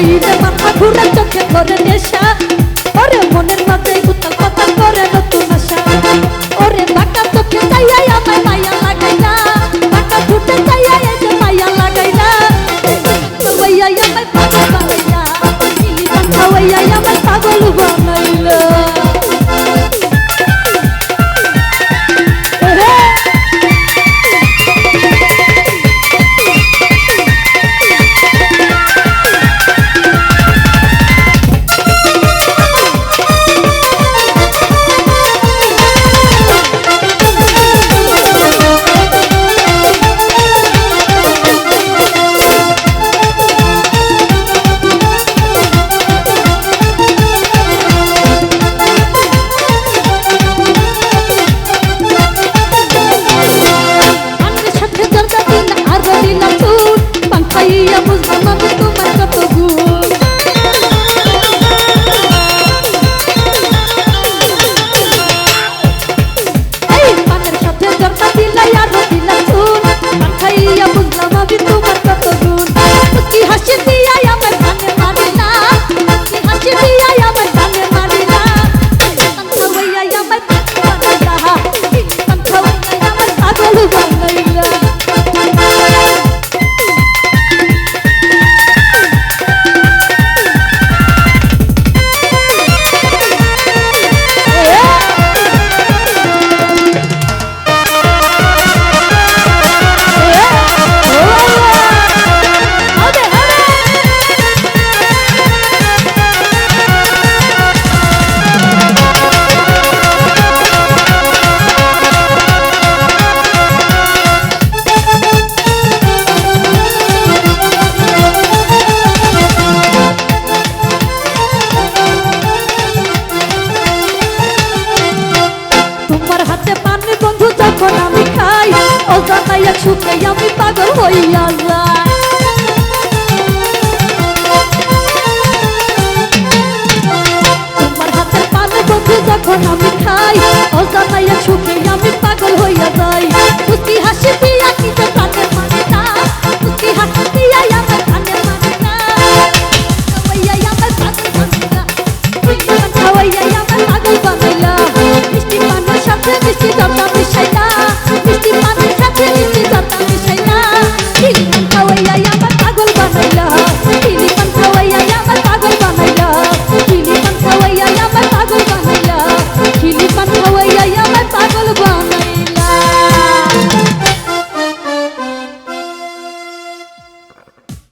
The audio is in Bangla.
চাইবে মাথা ঘুরে চোখে করে নেশা। ওরে মনের মাঝে অজানাইয়া ছুটে আমি পাগল হইয়া যায় তোমার হাতের পানে বন্ধু যখন আমি